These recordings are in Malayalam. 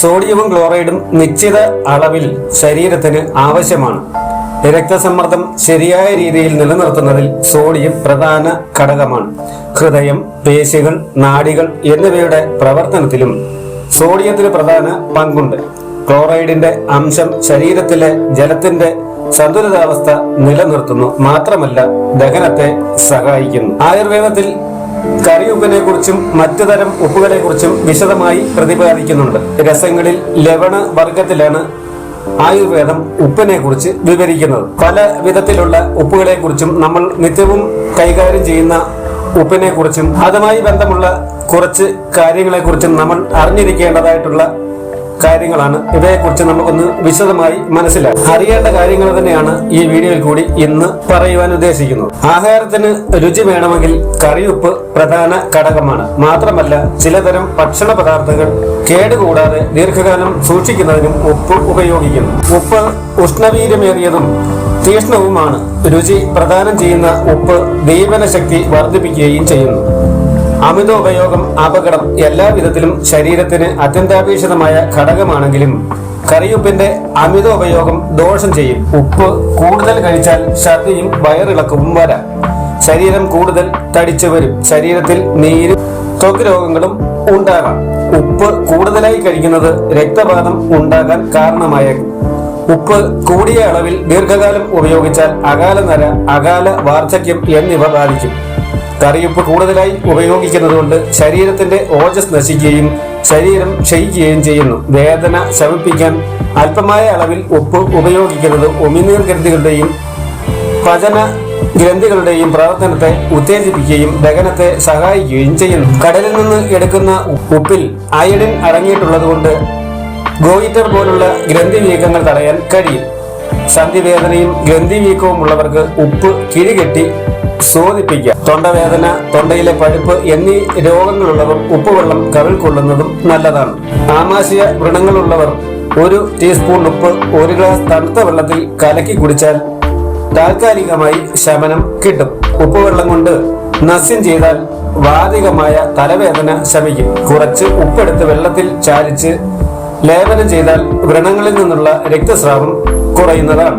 സോഡിയവും ക്ലോറൈഡും നിശ്ചിത അളവിൽ ശരീരത്തിന് ആവശ്യമാണ്. രക്തസമ്മർദ്ദം ശരിയായ രീതിയിൽ നിലനിർത്തുന്നതിൽ സോഡിയം പ്രധാന ഘടകമാണ്. ഹൃദയം പേശികൾ നാഡികൾ എന്നിവയുടെ പ്രവർത്തനത്തിലും സോഡിയത്തിന് പ്രധാന പങ്കുണ്ട്. ക്ലോറൈഡിന്റെ അംശം ശരീരത്തിലെ ജലത്തിന്റെ സന്തുലിതാവസ്ഥ നിലനിർത്തുന്നു. മാത്രമല്ല ദഹനത്തെ സഹായിക്കുന്നു. ആയുർവേദത്തിൽ കറിയുപ്പിനെ കുറിച്ചും മറ്റു തരം ഉപ്പുകളെ കുറിച്ചും വിശദമായി പ്രതിപാദിക്കുന്നുണ്ട്. രസങ്ങളിൽ ലവണ വർഗത്തിലാണ് ആയുർവേദം ഉപ്പിനെ കുറിച്ച് വിവരിക്കുന്നത്. പല വിധത്തിലുള്ള ഉപ്പുകളെ കുറിച്ചും നമ്മൾ നിത്യവും കൈകാര്യം ചെയ്യുന്ന ഉപ്പിനെ കുറിച്ചും അതുമായി ബന്ധമുള്ള കുറച്ച് കാര്യങ്ങളെ കുറിച്ചും നമ്മൾ അറിഞ്ഞിരിക്കേണ്ടതായിട്ടുള്ള കാര്യങ്ങളാണ്. ഇവയെക്കുറിച്ച് നമുക്കൊന്ന് വിശദമായി മനസ്സിലാക്കാം. അറിയേണ്ട കാര്യങ്ങൾ തന്നെയാണ് ഈ വീഡിയോയിൽ കൂടി ഇന്ന് പറയുവാൻ ഉദ്ദേശിക്കുന്നത്. ആഹാരത്തിന് രുചി വേണമെങ്കിൽ കറിയുപ്പ് പ്രധാന ഘടകമാണ്. മാത്രമല്ല ചിലതരം ഭക്ഷണ പദാർത്ഥങ്ങൾ കേടുകൂടാതെ ദീർഘകാലം സൂക്ഷിക്കുന്നതിനും ഉപ്പ് ഉപയോഗിക്കുന്നു. ഉപ്പ് ഉഷ്ണവീര്യമേറിയതും തീക്ഷ്ണവുമാണ് രുചി പ്രദാനം ചെയ്യുന്ന ഉപ്പ് ദീപന ശക്തി വർദ്ധിപ്പിക്കുകയും ചെയ്യുന്നു. അമിതോപയോഗം അപകടം എല്ലാ വിധത്തിലും ശരീരത്തിന് അത്യന്താപേക്ഷിതമായ ഘടകമാണെങ്കിലും കറിയുപ്പിന്റെ അമിതോപയോഗം ദോഷം ചെയ്യും. ഉപ്പ് കൂടുതൽ കഴിച്ചാൽ ഛർദിയും വയറിളക്കവും വരാം. ശരീരം കൂടുതൽ തടിച്ചു വരും. ശരീരത്തിൽ നീരും ത്വക്ക് രോഗങ്ങളും ഉണ്ടാകാം. ഉപ്പ് കൂടുതലായി കഴിക്കുന്നത് രക്തപാതം ഉണ്ടാകാൻ കാരണമായേക്കും. ഉപ്പ് കൂടിയ അളവിൽ ദീർഘകാലം ഉപയോഗിച്ചാൽ അകാല നര അകാല വാർദ്ധക്യം എന്നിവ ബാധിക്കും. കറിയുപ്പ് കൂടുതലായി ഉപയോഗിക്കുന്നത് കൊണ്ട് ശരീരത്തിന്റെ ഓജസ് നശിക്കുകയും ശരീരം ക്ഷയിക്കുകയും ചെയ്യുന്നു. വേദന ശമിപ്പിക്കാൻ അല്പമായ അളവിൽ ഉപ്പ് ഉപയോഗിക്കുന്നത് ഒമിനീർ ഗ്രന്ഥികളുടെയും പചന ഗ്രന്ഥികളുടെയും പ്രവർത്തനത്തെ ഉത്തേജിപ്പിക്കുകയും ദഹനത്തെ സഹായിക്കുകയും ചെയ്യുന്നു. കടലിൽ നിന്ന് എടുക്കുന്ന ഉപ്പിൽ അയഡിൻ അടങ്ങിയിട്ടുള്ളതുകൊണ്ട് ഗോയിറ്റർ പോലുള്ള ഗ്രന്ഥി നീക്കങ്ങൾ തടയാൻ കഴിയും. സന്ധിവേദനയും ഗ്രന്ഥി വീക്കവും ഉള്ളവർക്ക് ഉപ്പ് കിഴികെട്ടി ശോധിപ്പിക്കുക തൊണ്ടവേദന തൊണ്ടയിലെ പഴുപ്പ് എന്നീ രോഗങ്ങളുള്ളവർ ഉപ്പുവെള്ളം കവിൾ കൊള്ളുന്നതും നല്ലതാണ്. ആമാശയ വ്രണങ്ങളുള്ളവർ ഒരു ടീസ്പൂൺ ഉപ്പ് ഒരു ഗ്ലാസ് തണുത്ത വെള്ളത്തിൽ കലക്കി കുടിച്ചാൽ താൽക്കാലികമായി ശമനം കിട്ടും. ഉപ്പുവെള്ളം കൊണ്ട് നസ്യം ചെയ്താൽ വാതികമായ തലവേദന ശമിക്കും. കുറച്ച് ഉപ്പെടുത്ത് വെള്ളത്തിൽ ചാലിച്ച് ലേപനം ചെയ്താൽ വ്രണങ്ങളിൽ നിന്നുള്ള രക്തസ്രാവം കുറയുന്നതാണ്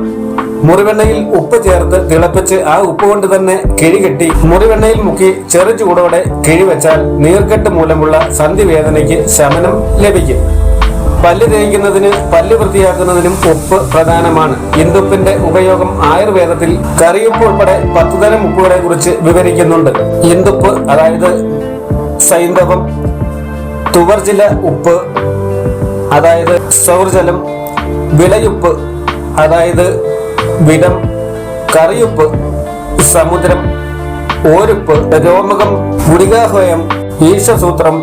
മുറിവെണ്ണയിൽ ഉപ്പ് ചേർത്ത് തിളപ്പിച്ച് ആ ഉപ്പ് കൊണ്ട് തന്നെ കിഴികെട്ടി മുറിവെണ്ണയിൽ മുക്കി ചെറു ചൂടോടെ കിഴിവെച്ചാൽ നീർക്കെട്ട് മൂലമുള്ള സന്ധിവേദനയ്ക്ക് ശമനം ലഭിക്കും. പല്ല് തേയ്ക്കുന്നതിന് പല്ല് വൃത്തിയാക്കുന്നതിനും ഉപ്പ് പ്രധാനമാണ്. ഇന്ദുപ്പിന്റെ ഉപയോഗം ആയുർവേദത്തിൽ കറിയുപ്പ് ഉൾപ്പെടെ പത്തുതരം ഉപ്പുകളെ കുറിച്ച് വിവരിക്കുന്നുണ്ട്. ഇന്ദുപ്പ് അതായത് സൈന്ധവം തുവർജില ഉപ്പ് അതായത് സൗർജലം വിളയുപ്പ് അതായത് വിനം കറിയുപ്പ് സമുദ്രം ഓരുപ്പ് രോമകം ഗുളികാഹോയം ഈശസൂത്രം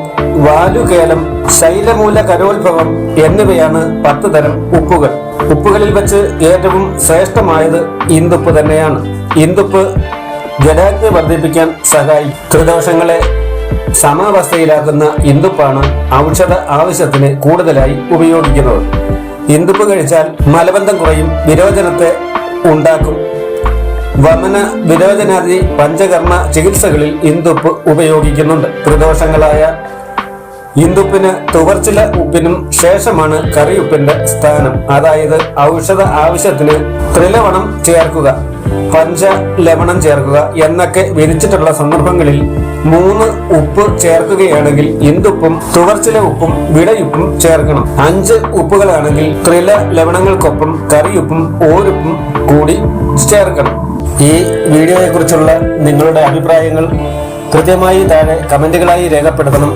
വാലുകേലം ശൈലമൂല കരോത്ഭവം എന്നിവയാണ് പത്ത് തരം ഉപ്പുകൾ. ഉപ്പുകളിൽ വെച്ച് ഏറ്റവും ശ്രേഷ്ഠമായത് ഇന്ദുപ്പ് തന്നെയാണ്. ഇന്ദുപ്പ് ജലാഗ്നി വർദ്ധിപ്പിക്കാൻ സഹായി ത്രിദോഷങ്ങളെ സമാവസ്ഥയിലാക്കുന്ന ഇന്ദുപ്പാണ് ഔഷധ ആവശ്യത്തിന് കൂടുതലായി ഉപയോഗിക്കുന്നത്. ഇന്ദുപ്പ് കഴിച്ചാൽ മലബന്ധം കുറയും വിരോചനത്തെ ഉണ്ടാക്കും. വമന വിരോചനാദി പഞ്ചകർമ്മ ചികിത്സകളിൽ ഇന്ദുപ്പ് ഉപയോഗിക്കുന്നുണ്ട്? ത്രിദോഷങ്ങളായ ഇന്ദുപ്പിന് തുവർച്ചില ഉപ്പിനും ശേഷമാണ് കറിയുപ്പിന്റെ സ്ഥാനം. അതായത് ഔഷധ ആവശ്യത്തിന് ത്രിലവണം ചേർക്കുക പഞ്ച ലവണം ചേർക്കുക എന്നൊക്കെ വിരിച്ചിട്ടുള്ള സന്ദർഭങ്ങളിൽ മൂന്ന് ഉപ്പ് ചേർക്കുകയാണെങ്കിൽ ഇന്ദുപ്പും തുവർച്ചില ഉപ്പും വിടയുപ്പും ചേർക്കണം. അഞ്ച് ഉപ്പുകളാണെങ്കിൽ ത്രില ലവണങ്ങൾക്കൊപ്പം കറിയുപ്പും ഓരുപ്പും കൂടി ചേർക്കണം. ഈ വീഡിയോയെക്കുറിച്ചുള്ള നിങ്ങളുടെ അഭിപ്രായങ്ങൾ കൃത്യമായി താഴെ കമന്റുകളായി രേഖപ്പെടുത്തണം.